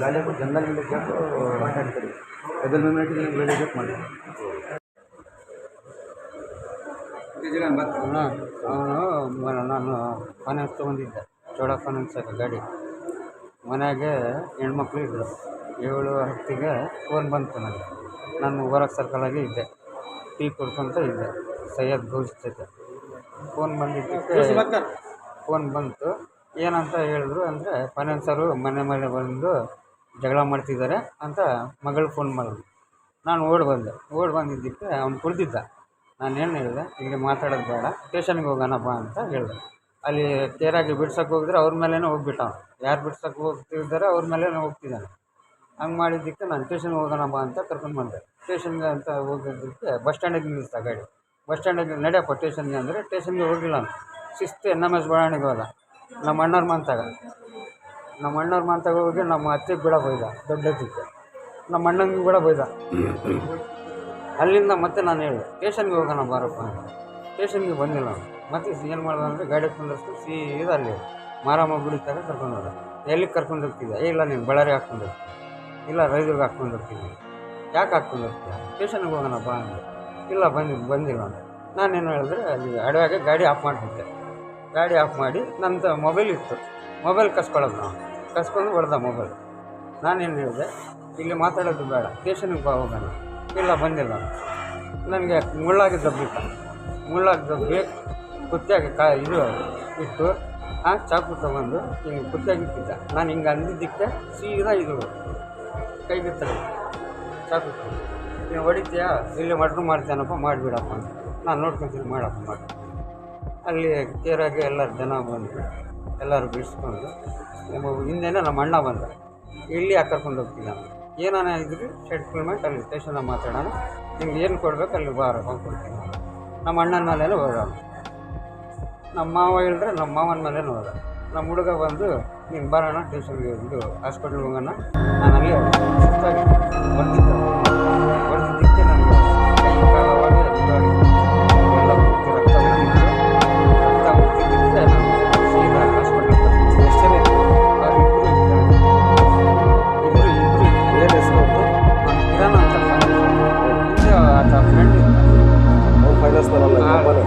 ಗಾಳಿ ಹಾಕಿ ಜನದಲ್ಲಿ ಕೇಳ್ತು ಮಾತಾಡ್ತಾರೆ ಎದಲ್ ಮೇಲೆ ಗಾಳಿ ಚೆಕ್ ಮಾಡಿ ಹಾಂ ಅವನು ನಾನು ಫೈನಾನ್ಸ್ ತೊಗೊಂಡಿದ್ದೆ. ಚೋಳ ಫೈನಾನ್ಸ್ ಗಾಡಿ. ಮನೆಯಾಗೆ ಹೆಣ್ಮಕ್ಳು ಇದ್ದರು ಏಳು ಹತ್ತಿಗೆ ಫೋನ್ ಬಂತು ನನಗೆ. ನಾನು ಹೊರಗೆ ಸರ್ಕಲಾಗೆ ಇದ್ದೆ. ಟೀ ಕುಡ್ಕೊಂತ ಇದ್ದೆ. ಸೈಯದ್ ಜೊತೆ ಫೋನ್ ಬಂದಿದ್ದಕ್ಕೆ ಫೋನ್ ಬಂತು. ಏನಂತ ಹೇಳಿದ್ರು ಅಂದರೆ ಫೈನಾನ್ಸರು ಮನೆ ಮೇಲೆ ಬಂದು ಜಗಳ ಮಾಡ್ತಿದ್ದಾರೆ ಅಂತ ಮಗಳು ಫೋನ್ ಮಾಡಿದ್ರು ನಾನು ಓಡಿ ಬಂದೆ. ಓಡಿ ಬಂದಿದ್ದಕ್ಕೆ ಅವ್ನು ಕುಳಿತಿದ್ದ ನಾನು ಏನು ಹೇಳಿದೆ? ಹಿಂಗೆ ಮಾತಾಡೋದು ಬೇಡ. ಸ್ಟೇಷನ್ಗೆ ಹೋಗೋಣ ಬಾ ಅಂತ ಹೇಳಿದೆ. ಅಲ್ಲಿ ಕೇರಾಗಿ ಬಿಡ್ಸೋಕೆ ಹೋಗಿದ್ರೆ ಅವ್ರ ಮೇಲೇ ಹೋಗ್ಬಿಟ್ಟ ಯಾರು ಬಿಡ್ಸೋಕೆ ಹೋಗ್ತಿದ್ದಾರೆ ಅವ್ರ ಮೇಲೇ ಹೋಗ್ತಿದ್ದಾನೆ. ಹಂಗೆ ಮಾಡಿದ್ದಕ್ಕೆ ನಾನು ಸ್ಟೇಷನ್ಗೆ ಹೋಗೋಣ ಬಾ ಅಂತ ಕರ್ಕೊಂಡು ಬಂದೆ. ಸ್ಟೇಷನ್ಗೆ ಅಂತ ಹೋಗಿದ್ದಕ್ಕೆ ಬಸ್ ಸ್ಟ್ಯಾಂಡಿಗೆ ನಿಲ್ಲಿಸ್ತ ಗಾಡಿ. ಬಸ್ ಸ್ಟ್ಯಾಂಡಿಗೆ ನಡೆಯಪ್ಪ ಸ್ಟೇಷನ್ಗೆ ಅಂದರೆ ಸ್ಟೇಷನ್ಗೆ ಹೋಗಿಲ್ಲ ನಾನು. ಶಿಸ್ತು ಎನ್ ಎಂ ಎಸ್ ಬಡಾವಣೆಗೆ ಹೋದ. ನಮ್ಮ ಅಣ್ಣವ್ರ ಮಂತಾಗ ನಮ್ಮ ಅಣ್ಣವ್ರ ಮಂತಾಗ ಹೋಗಿ ನಮ್ಮ ಅತ್ತೆಗೆ ಬಿಡ ಬೈದ, ದೊಡ್ಡ ಅತ್ತಿಗೆ. ನಮ್ಮ ಅಣ್ಣಂಗೆ ಬಿಡ ಬೈದ. ಅಲ್ಲಿಂದ ಮತ್ತೆ ನಾನು ಹೇಳಿದೆ, ಸ್ಟೇಷನ್ಗೆ ಹೋಗೋಣ ಬಾರಪ್ಪ ಸ್ಟೇಷನ್ಗೆ ಬಂದಿಲ್ಲ ನಾನು ಮತ್ತೆ ಏನು ಮಾಡ್ದ ಅಂದರೆ ಗಾಡಿ ಕುಂದರ್ಸ್ತು ಸೀದಾ ಅಲ್ಲಿ ಮಾರಮ್ಮ ಗುಡಿ ತಗ ಕರ್ಕೊಂಡು ಹೋದ. ಎಲ್ಲಿಗೆ ಕರ್ಕೊಂಡು ಹೋಗ್ತಿದ್ದೆ? ಇಲ್ಲ, ನೀನು ಬಳ್ಳಾರಿ ಹಾಕ್ಕೊಂಡು ಹೋಗ್ತೀನಿ ಇಲ್ಲ ರೈದ್ರಿಗೆ ಹಾಕ್ಕೊಂಡು ಹೋಗ್ತೀನಿ ಯಾಕೆ ಹಾಕ್ಕೊಂಡು ಹೋಗ್ತೀಯ ಸ್ಟೇಷನ್ಗೆ ಹೋಗೋಣ ಬಾ ಅಂದರೆ ಇಲ್ಲ, ಬಂದು, ಬಂದಿಲ್ಲ ನಾನು ನಾನೇನು ಹೇಳಿದ್ರೆ ಅಲ್ಲಿ ಅಡವಾಗೆ ಗಾಡಿ ಆಫ್ ಮಾಡಿಬಿಟ್ಟೆ. ಗಾಡಿ ಆಫ್ ಮಾಡಿ ನಂದು ಮೊಬೈಲ್ ಇತ್ತು. ಮೊಬೈಲ್ ಕಸ್ಕೊಳ್ಳೋದು ನಾವು. ಕಸ್ಕೊಂಡು ಹೊಡೆದ ಮೊಬೈಲ್. ನಾನೇನು ಹೇಳಿದೆ? ಇಲ್ಲಿ ಮಾತಾಡೋದು ಬೇಡ. ಸ್ಟೇಷನ್ಗೆ ಬಾ, ಹೋಗೋಣ. ಇಲ್ಲ, ಬಂದಿಲ್ಲ. ನನಗೆ ಮುಳ್ಳಾಗಿ ದಬ್ಬಿಟ್ಟ ಮುಳ್ಳಾಗಿ ದಬ್ಬಿ ಕುತ್ತಿಯಾಗಿ ಕಾ ಇದು ಇಟ್ಟು, ಆ, ಚಾಕು ತಗೊಂಡು ಹಿಂಗೆ ಕುತ್ತಿಯಾಗಿಟ್ಟಿದ್ದ ನಾನು ಹಿಂಗೆ ಅಂದಿದ್ದಕ್ಕೆ ಸೀದಾ ಇದು ಕೈ ತಲೆ ಚಾಕು ನೀನು ಹೊಡಿತೀಯಾ? ಇಲ್ಲಿ ಮಟ್ರು ಮಾಡ್ತೇನಪ್ಪ ಮಾಡಿಬಿಡಪ್ಪ ನಾನು ನೋಡ್ಕೊತೀನಿ, ಮಾಡಪ್ಪ ಮಾಡಿ ಅಲ್ಲಿ ಕೇರಾಗಿ ಎಲ್ಲರು ಜನ ಬಂದರು. ಎಲ್ಲರೂ ಬಿಡಿಸ್ಕೊಂಡು ಹಿಂದೆನೇ ನಮ್ಮ ಅಣ್ಣ ಬಂದ. ಇಲ್ಲಿ ಯಾಕೆ ಕರ್ಕೊಂಡು ನಾನು ಏನಾನ ಇದ್ರಿ ಸೆಟ್ಲ್ಮೆಂಟ್ ಅಲ್ಲಿ ಸ್ಟೇಷನ್ ಮಾತಾಡೋಣ. ನಿಮ್ಗೆ ಏನು ಕೊಡ್ಬೇಕು ಅಲ್ಲಿ ಬಾರ ಕೊಡ್ತೀನಿ ನಮ್ಮ ಅಣ್ಣನ ಮೇಲೇ ಹೋದ. ನಮ್ಮ ಮಾವ ಹೇಳಿದ್ರೆ ನಮ್ಮ ಮಾವನ ಮೇಲೇ ಹೋದ. ನಮ್ಮ ಹುಡುಗ ಬಂದು, ನೀನು ಬರೋಣ ಟ್ಯೂಷನ್ಗೆ ಇದು ಹಾಸ್ಪಿಟ್ಲ್ಗೆ ಹೋಗೋಣ. ನಾನು ಅಲ್ಲಿ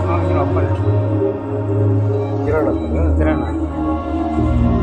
忙你老婆呢？第二了，没事，第二了。